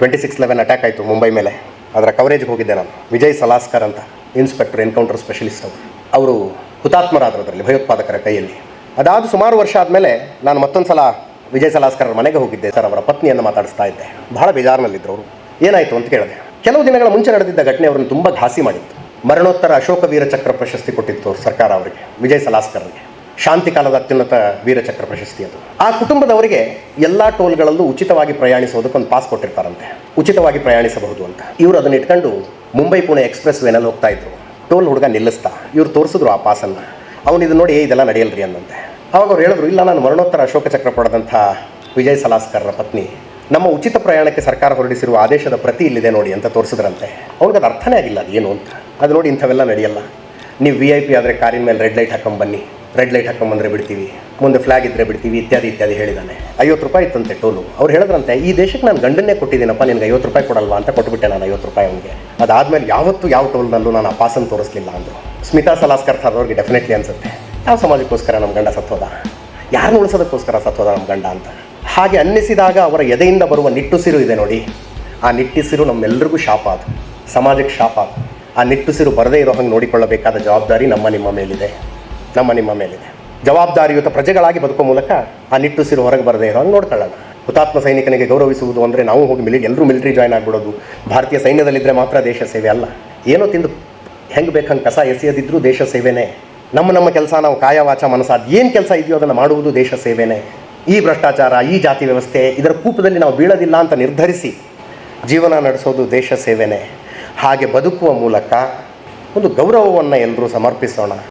Twenty six eleven attack ಆಯಿತು ಮುಂಬೈ ಮೇಲೆ. ಅದರ ಕವರೇಜ್ಗೆ ಹೋಗಿದ್ದೆ ನಾನು. ವಿಜಯ್ ಸಲಾಸ್ಕರ್ ಅಂತ ಇನ್ಸ್ಪೆಕ್ಟರ್ ಎನ್ಕೌಂಟರ್ ಸ್ಪೆಷಲಿಸ್ಟ್ ಅವರು. ಅವರು ಹುತಾತ್ಮರಾದರು ಅದರಲ್ಲಿ ಭಯೋತ್ಪಾದಕರ ಕೈಯಲ್ಲಿ. ಅದಾದ ಸುಮಾರು ವರ್ಷ ಆದಮೇಲೆ ನಾನು ಮತ್ತೊಂದು ಸಲ ವಿಜಯ್ ಸಲಾಸ್ಕರ್ ಮನೆಗೆ ಹೋಗಿದ್ದೆ. ಸರ್, ಅವರ ಪತ್ನಿಯನ್ನು ಮಾತಾಡಿಸ್ತಾ ಇದ್ದೆ. ಬಹಳ ಬೇಜಾರಿನಲ್ಲಿದ್ದರು ಅವರು ಏನಾಯಿತು ಅಂತ ಕೇಳಿದೆ. ಕೆಲವು ದಿನಗಳ ಮುಂಚೆ ನಡೆದಿದ್ದ ಘಟನೆ ಅವರನ್ನು ತುಂಬ ಘಾಸಿ ಮಾಡಿತ್ತು. ಮರಣೋತ್ತರ ಅಶೋಕ ವೀರ ಚಕ್ರ ಪ್ರಶಸ್ತಿ ಕೊಟ್ಟಿತ್ತು ಸರ್ಕಾರ ಅವರಿಗೆ, ವಿಜಯ್ ಸಲಾಸ್ಕರ್ಗೆ ಶಾಂತಿ ಕಾಲದ ಅತ್ಯುನ್ನತ ವೀರಚಕ್ರ ಪ್ರಶಸ್ತಿ ಅದು. ಆ ಕುಟುಂಬದವರಿಗೆ ಎಲ್ಲ ಟೋಲ್ಗಳಲ್ಲೂ ಉಚಿತವಾಗಿ ಪ್ರಯಾಣಿಸುವುದಕ್ಕೆ ಒಂದು ಪಾಸ್ ಕೊಟ್ಟಿರ್ತಾರಂತೆ. ಉಚಿತವಾಗಿ ಪ್ರಯಾಣಿಸಬಹುದು ಅಂತ. ಇವರು ಅದನ್ನ ಇಟ್ಕೊಂಡು ಮುಂಬೈ ಪುಣೆ ಎಕ್ಸ್ಪ್ರೆಸ್ ವೇನಲ್ಲಿ ಹೋಗ್ತಾ ಇದ್ರು. ಟೋಲ್ ಹುಡುಗ ನಿಲ್ಲಿಸ್ತಾ. ಇವ್ರು ತೋರಿಸಿದ್ರು ಆ ಪಾಸನ್ನು. ಅವನು ಇದು ನೋಡಿ ಇದೆಲ್ಲ ನಡೆಯಲ್ರಿ ಅಂದಂತೆ ಅವಾಗ ಅವ್ರು ಹೇಳಿದ್ರು, ಇಲ್ಲ, ನಾನು ಮರಣೋತ್ತರ ಅಶೋಕ ಚಕ್ರ ಪಡೆದಂಥ ವಿಜಯ್ ಸಲಾಸ್ಕರ್ರ ಪತ್ನಿ. ನಮ್ಮ ಉಚಿತ ಪ್ರಯಾಣಕ್ಕೆ ಸರ್ಕಾರ ಹೊರಡಿಸಿರುವ ಆದೇಶದ ಪ್ರತಿ ಇಲ್ಲಿದೆ ನೋಡಿ ಅಂತ ತೋರಿಸಿದ್ರಂತೆ. ಅವ್ರಿಗೆ ಅದು ಅರ್ಥನೇ ಆಗಿಲ್ಲ ಅದು ಏನು ಅಂತ. ಅದು ನೋಡಿ ಇಂಥವೆಲ್ಲ ನಡೆಯಲ್ಲ. ನೀವು ವಿ ಐ ಪಿ ಆದರೆ ಕಾರಿನ ಮೇಲೆ ರೆಡ್ ಲೈಟ್ ಹಾಕೊಂಬನ್ನಿ ರೆಡ್ ಲೈಟ್ ಹಾಕೊಂಬಂದ್ರೆ ಬಿಡ್ತೀವಿ, ಮುಂದೆ ಫ್ಲಾಗ್ ಇದ್ದರೆ ಬಿಡ್ತೀವಿ, ಇತ್ಯಾದಿ ಇತ್ಯಾದಿ ಹೇಳಿದ್ದಾನೆ ಐವತ್ತು ರೂಪಾಯಿ ಇತ್ತಂತೆ ಟೋಲು. ಅವ್ರು ಹೇಳಿದ್ರಂತೆ, ಈ ದೇಶಕ್ಕೆ ನಾನು ಗಂಡನ್ನೇ ಕೊಟ್ಟಿದ್ದೀನಪ್ಪ, ನಿನಗೆ ಐವತ್ತು ರೂಪಾಯಿ ಕೊಡಲ್ವಾ ಅಂತ ಕೊಟ್ಬಿಟ್ಟೆ ನಾನು ಐವತ್ತು ರೂಪಾಯಿ ಅವನಿಗೆ. ಅದಾದಮೇಲೆ ಯಾವತ್ತೂ ಯಾವ ಟೋಲ್ನಲ್ಲೂ ನಾನು ಆ ಪಾಸನ್ನು ತೋರಿಸ್ಲಿಲ್ಲ ಅಂದರು. ಸ್ಮಿತಾ ಸಲಾಸ್ಕರ್ ಅವ್ರಿಗೆ ಡೆಫಿನೆಟ್ಲಿ ಅನ್ಸುತ್ತೆ. ಯಾವ ಸಮಾಜಕ್ಕೋಸ್ಕರ ನಮ್ಮ ಗಂಡ ಸತ್ತೋದ ಯಾರನ್ನ ಉಳಿಸೋದಕ್ಕೋಸ್ಕರ ಸತ್ತೋದ ನಮ್ಮ ಗಂಡ ಅಂತ? ಹಾಗೆ ಅನ್ನಿಸಿದಾಗ ಅವರ ಎದೆಯಿಂದ ಬರುವ ನಿಟ್ಟುಸಿರು ಇದೆ ನೋಡಿ. ಆ ನಿಟ್ಟುಸಿರು ನಮ್ಮೆಲ್ಲರಿಗೂ ಶಾಪ ಅದು. ಸಮಾಜಕ್ಕೆ ಶಾಪ ಅದು. ಆ ನಿಟ್ಟುಸಿರು ಬರದೇ ಇರೋ ಹಂಗೆ ನೋಡಿಕೊಳ್ಳಬೇಕಾದ ಜವಾಬ್ದಾರಿ ನಮ್ಮ ನಿಮ್ಮ ಮೇಲಿದೆ. ನಮ್ಮ ನಿಮ್ಮ ಮೇಲಿದೆ. ಜವಾಬ್ದಾರಿಯುತ ಪ್ರಜೆಗಳಾಗಿ ಬದುಕುವ ಮೂಲಕ ಆ ನಿಟ್ಟುಸಿರು ಹೊರಗೆ ಬರದೇ ಇರೋ ಹಂಗೆ ನೋಡ್ಕೊಳ್ಳೋಣ. ಹುತಾತ್ಮ ಸೈನಿಕನಿಗೆ ಗೌರವಿಸುವುದು ಅಂದರೆ ನಾವು ಹೋಗಿ ಮಿಲಿ ಎಲ್ಲರೂ ಮಿಲಿಟರಿ ಜಾಯ್ನ್ ಆಗಿಬಿಡೋದು. ಭಾರತೀಯ ಸೈನ್ಯದಲ್ಲಿದ್ದರೆ ಮಾತ್ರ ದೇಶ ಸೇವೆ ಅಲ್ಲ. ಏನೋ ತಿಂದು ಹೆಂಗೆ ಬೇಕಂಗೆ ಕಸ ಎಸೆಯದಿದ್ದರೂ ದೇಶ ಸೇವೆನೇ. ನಮ್ಮ ನಮ್ಮ ಕೆಲಸ ನಾವು ಕಾಯವಾಚ ಮನಸ್ಸಾದ ಮನಸ್ಸು ಏನು ಕೆಲಸ ಇದೆಯೋ ಅದನ್ನು ಮಾಡುವುದು ದೇಶ ಸೇವೆನೇ. ಈ ಭ್ರಷ್ಟಾಚಾರ, ಈ ಜಾತಿ ವ್ಯವಸ್ಥೆ ಇದರ ಕೂಪದಲ್ಲಿ ನಾವು ಬೀಳೋದಿಲ್ಲ ಅಂತ ನಿರ್ಧರಿಸಿ ಜೀವನ ನಡೆಸೋದು ದೇಶ ಸೇವೆನೇ. ಹಾಗೆ ಬದುಕುವ ಮೂಲಕ ಒಂದು ಗೌರವವನ್ನು ಎಲ್ಲರೂ ಸಮರ್ಪಿಸೋಣ.